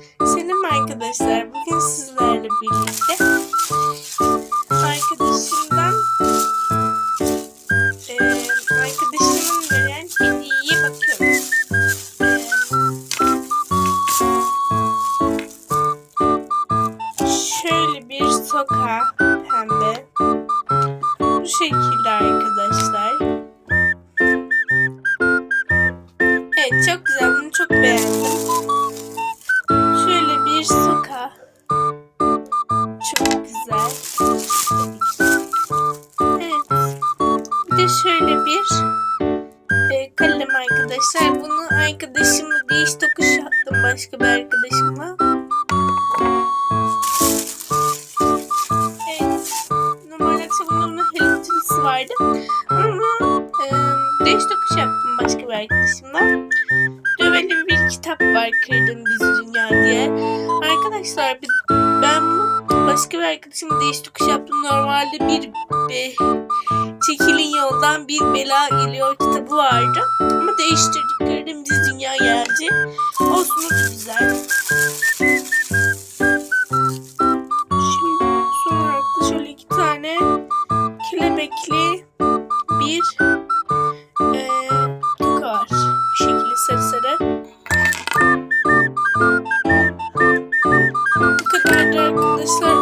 Selam arkadaşlar. Bugün sizlerle birlikte arkadaşımdan eee arkadaşımın veren hediyeye bakıyorum. Eee, şöyle bir soka pembe. Bu şekilde arkadaşlar. Evet çok güzel. Bunu çok beğendim. Şöyle bir e, kalem arkadaşlar. Bunu arkadaşımla değiş tokuş yaptım başka bir arkadaşımla. Evet. Normalde bunun Hello Kitty'si vardı. Değiş tokuş yaptım başka bir arkadaşımla. Böyle bir kitap var Kırdım Biz Dünya diye. Arkadaşlar bir- ben bunu başka bir arkadaşımla değiş tokuş yaptım. Normalde bir be, Çekilin Yoldan Bir Bela Geliyor kitabı vardı. Ama değiştirdik. Kırdım Biz Dünya geldi. Olsun güzel. Şimdi son olarak şöyle iki tane kelebekli bir eee toka var. Bu şekilde sarı sarı. Bu kadar da arkadaşlar.